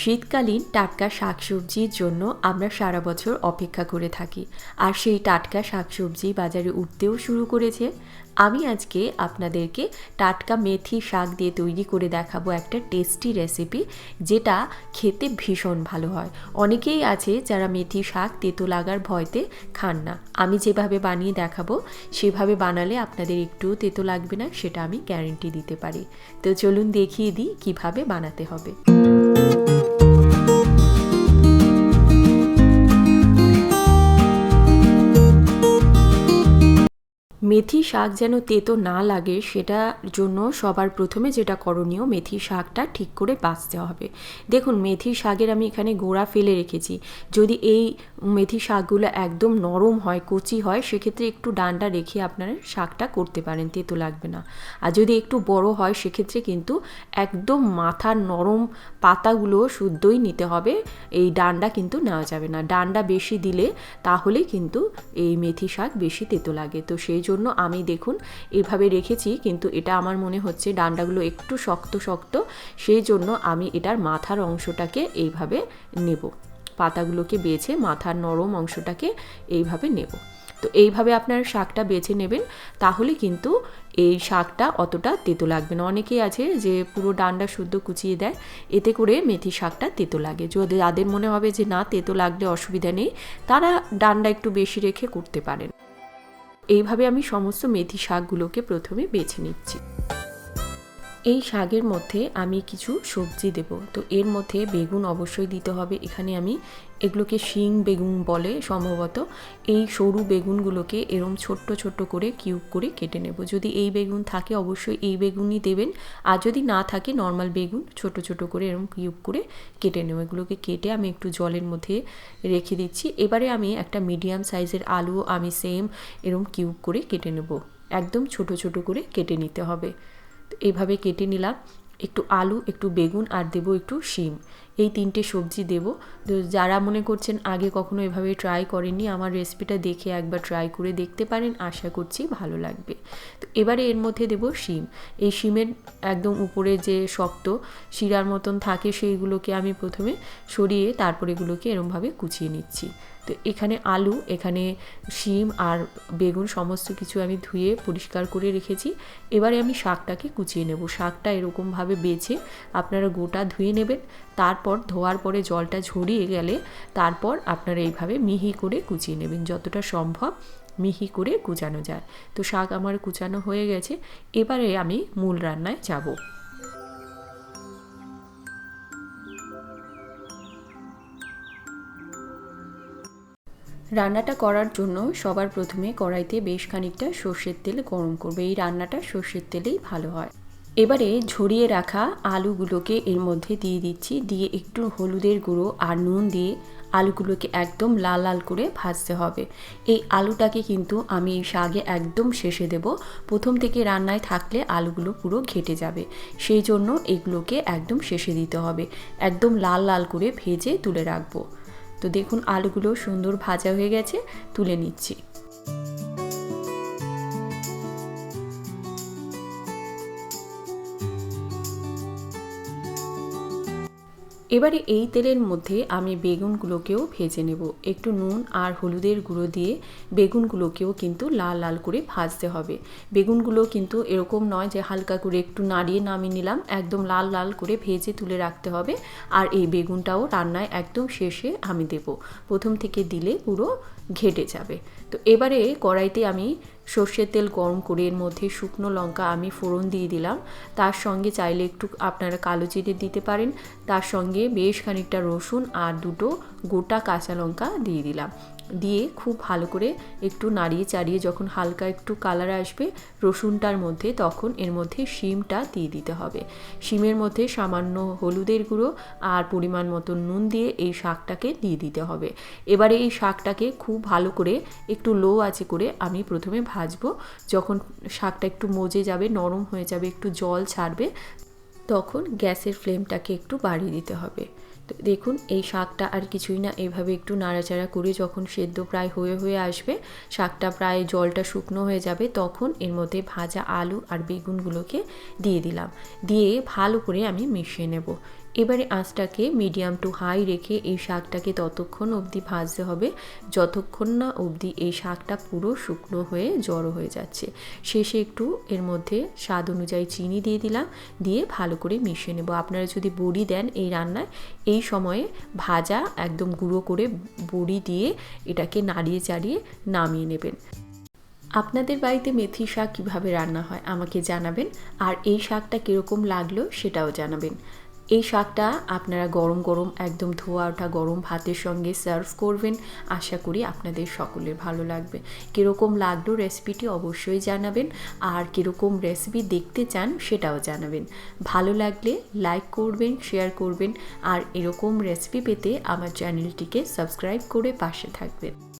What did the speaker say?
শীতকালীন টাটকা শাকসবজির জন্য আমরা সারা বছর অপেক্ষা করে থাকি। আর সেই টাটকা শাকসবজি বাজারে উঠতেও শুরু করেছে। আমি আজকে আপনাদেরকে টাটকা মেথি শাক দিয়ে তৈরি করে দেখাবো একটা টেস্টি রেসিপি, যেটা খেতে ভীষণ ভালো হয়। অনেকেই আছে যারা মেথি শাক তেতো লাগার ভয়তে খান না। আমি যেভাবে বানিয়ে দেখাবো, সেভাবে বানালে আপনাদের একটুও তেতো লাগবে না, সেটা আমি গ্যারেন্টি দিতে পারি। তো চলুন দেখিয়ে দিই কীভাবে বানাতে হবে। মেথি শাক যেন তেতো না লাগে সেটার জন্য সবার প্রথমে যেটা করণীয় মেথি শাকটা ঠিক করে বাছতে হবে। দেখুন, মেথি শাকের আমি এখানে গোড়া ফেলে রেখেছি। যদি এই মেথি শাকগুলো একদম নরম হয়, কচি হয়, সেক্ষেত্রে একটু ডান্ডা রেখে আপনারা শাকটা করতে পারেন, তেতো লাগবে না। আর যদি একটু বড় হয়, সেক্ষেত্রে কিন্তু একদম মাথার নরম পাতাগুলো শুদ্ধই নিতে হবে, এই ডান্ডা কিন্তু নেওয়া যাবে না। ডান্ডা বেশি দিলে তাহলে কিন্তু এই মেথি শাক বেশি তেতো লাগে। তো সেই জন্য আমি দেখুন এভাবে রেখেছি, কিন্তু এটা আমার মনে হচ্ছে ডান্ডাগুলো একটু শক্ত শক্ত। সেই জন্য আমি এটার মাথার অংশটাকে এইভাবে নেব। পাতাগুলোকে বেছে মাথার নরম অংশটাকে এইভাবে নেব। তো এইভাবে আপনার শাকটা বেছে নেবেন, তাহলে কিন্তু এই শাকটা অতটা তেতো লাগবে না। অনেকেই আছে যে পুরো ডান্ডা শুদ্ধ কুচিয়ে দেয়, এতে করে মেথি শাকটা তেতো লাগে। যদি যাদের মনে হবে যে না, তেতো লাগলে অসুবিধা নেই, তারা ডান্ডা একটু বেশি রেখে করতে পারেন। এইভাবে আমি সমস্ত মেথি শাকগুলোকে প্রথমে বেছে নিচ্ছি। এই শাকের মধ্যে আমি কিছু সবজি দেব। তো এর মধ্যে বেগুন অবশ্যই দিতে হবে। এখানে আমি এগুলোকে শিং বেগুন বলে সম্ভবত। এই সরু বেগুনগুলোকে এরম ছোট্ট ছোট্ট করে কিউব করে কেটে নেব। যদি এই বেগুন থাকে অবশ্যই এই বেগুনই দেবেন। আর যদি না থাকে, নর্মাল বেগুন ছোট ছোট করে এরম কিউব করে কেটে নেব। এগুলোকে কেটে আমি একটু জলের মধ্যে রেখে দিচ্ছি। এবারে আমি একটা মিডিয়াম সাইজের আলু আমি সেম এরম কিউব করে কেটে নেব। একদম ছোট ছোট করে কেটে নিতে হবে। এইভাবে কেটে নিলাম। একটু আলু একটু বেগুন আর দেবো একটু শিম। এই তিনটে সবজি দেবো। তো যারা মনে করছেন আগে কখনো এভাবে ট্রাই করেননি, আমার রেসিপিটা দেখে একবার ট্রাই করে দেখতে পারেন, আশা করছি ভালো লাগবে। তো এবারে এর মধ্যে দেব শিম। এই শিমের একদম উপরে যে শক্ত শিরার মতন থাকে সেইগুলোকে আমি প্রথমে সরিয়ে তারপর এগুলোকে এরমভাবে কুচিয়ে নিচ্ছি। তো এখানে আলু, এখানে শিম আর বেগুন সমস্ত কিছু আমি ধুয়ে পরিষ্কার করে রেখেছি। এবারে আমি শাকটাকে কুচিয়ে নেব। শাকটা এরকমভাবে বেছে আপনারা গোটা ধুয়ে নেবেন। তারপর ধোয়ার পরে জলটা ঝরিয়ে গেলে তারপর আপনারা এইভাবে মিহি করে কুচিয়ে নেবেন। যতটা সম্ভব মিহি করে কুচানো যায়। তো শাক আমার কুচানো হয়ে গেছে। এবারে আমি মূল রান্নায় যাব। রান্নাটা করার জন্য সবার প্রথমে কড়াইতে বেশ খানিকটা সর্ষের তেল গরম করবে। এই রান্নাটা সর্ষের তেলেই ভালো হয়। এবারে ঝরিয়ে রাখা আলুগুলোকে এর মধ্যে দিয়ে দিচ্ছি। দিয়ে একটু হলুদের গুঁড়ো আর নুন দিয়ে আলুগুলোকে একদম লাল লাল করে ভাজতে হবে। এই আলুটাকে কিন্তু আমি এই শাগে একদম শেষে দেব। প্রথম থেকে রান্নায় থাকলে আলুগুলো পুরো ঘেটে যাবে। সেই জন্য এগুলোকে একদম শেষে দিতে হবে। একদম লাল লাল করে ভেজে তুলে রাখব। তো দেখুন, আলুগুলো সুন্দর ভাজা হয়ে গেছে, তুলে নিচ্ছি। এবারে এই তেলের মধ্যে আমি বেগুনগুলোকেও ভেজে নেব। একটু নুন আর হলুদের গুঁড়ো দিয়ে বেগুনগুলোকেও কিন্তু লাল লাল করে ভাজতে হবে। বেগুনগুলো কিন্তু এরকম নয় যে হালকা করে একটু নাড়িয়ে নামিয়ে নিলাম, একদম লাল লাল করে ভেজে তুলে রাখতে হবে। আর এই বেগুনটাও রান্নায় একদম শেষে আমি দেব। প্রথম থেকে দিলে পুরো ঘেটে যাবে। তো এবারে কড়াইতে আমি সর্ষের তেল গরম করে এর মধ্যে শুকনো লঙ্কা আমি ফোড়ন দিয়ে দিলাম। তার সঙ্গে চাইলে একটু আপনারা কালো জিরে দিতে পারেন। তার সঙ্গে বেশ খানিকটা রসুন আর দুটো গোটা কাঁচা লঙ্কা দিয়ে দিলাম। দিয়ে খুব ভালো করে একটু নাড়িয়ে চাড়িয়ে যখন হালকা একটু কালার আসবে রসুনটার মধ্যে তখন এর মধ্যে শিমটা দিয়ে দিতে হবে। শিমের মধ্যে সামান্য হলুদের গুঁড়ো আর পরিমাণ মতো নুন দিয়ে এই শাকটাকে দিয়ে দিতে হবে। এবারে এই শাকটাকে খুব ভালো করে একটু লো আছে করে আমি প্রথমে ভাজবো। যখন শাকটা একটু মজে যাবে, নরম হয়ে যাবে, একটু জল ছাড়বে তখন গ্যাসের ফ্লেমটাকে একটু বাড়িয়ে দিতে হবে। তো দেখুন, এই শাকটা আর কিছুই না। এভাবে একটু নাড়াচাড়া করে যখন সেদ্ধ প্রায় হয়ে হয়ে আসবে, শাকটা প্রায় জলটা শুকনো হয়ে যাবে, তখন এর মধ্যে ভাজা আলু আর বেগুনগুলোকে দিয়ে দিলাম। দিয়ে ভালো করে আমি মিশিয়ে নেব। এবারে আঁচটাকে মিডিয়াম টু হাই রেখে এই শাকটাকে ততক্ষণ অবধি ভাজতে হবে। যতক্ষণ না অবধি এই শাকটা পুরো শুকনো হয়ে জড়ো হয়ে যাচ্ছে। শেষে একটু এর মধ্যে স্বাদ অনুযায়ী চিনি দিয়ে দিলাম, দিয়ে ভালো করে মিশিয়ে নেব। আপনারা যদি বড়ি দেন এই রান্নায়, এই সময়ে ভাজা একদম গুঁড়ো করে বড়ি দিয়ে এটাকে নাড়িয়ে চাড়িয়ে নামিয়ে নেবেন। আপনাদের বাড়িতে মেথি শাক কীভাবে রান্না হয় আমাকে জানাবেন, আর এই শাকটা কীরকম লাগল সেটাও জানাবেন। এই শাকটা আপনারা গরম গরম একদম ধোয়া ওঠা গরম ভাতের সঙ্গে সার্ভ করবেন। আশা করি আপনাদের সকলের ভালো লাগবে। কীরকম লাগল রেসিপিটি অবশ্যই জানাবেন। আর কীরকম রেসিপি দেখতে চান সেটাও জানাবেন। ভালো লাগলে লাইক করবেন শেয়ার করবেন। আর এরকম রেসিপি পেতে আমার চ্যানেলটিকে সাবস্ক্রাইব করে পাশে থাকবেন।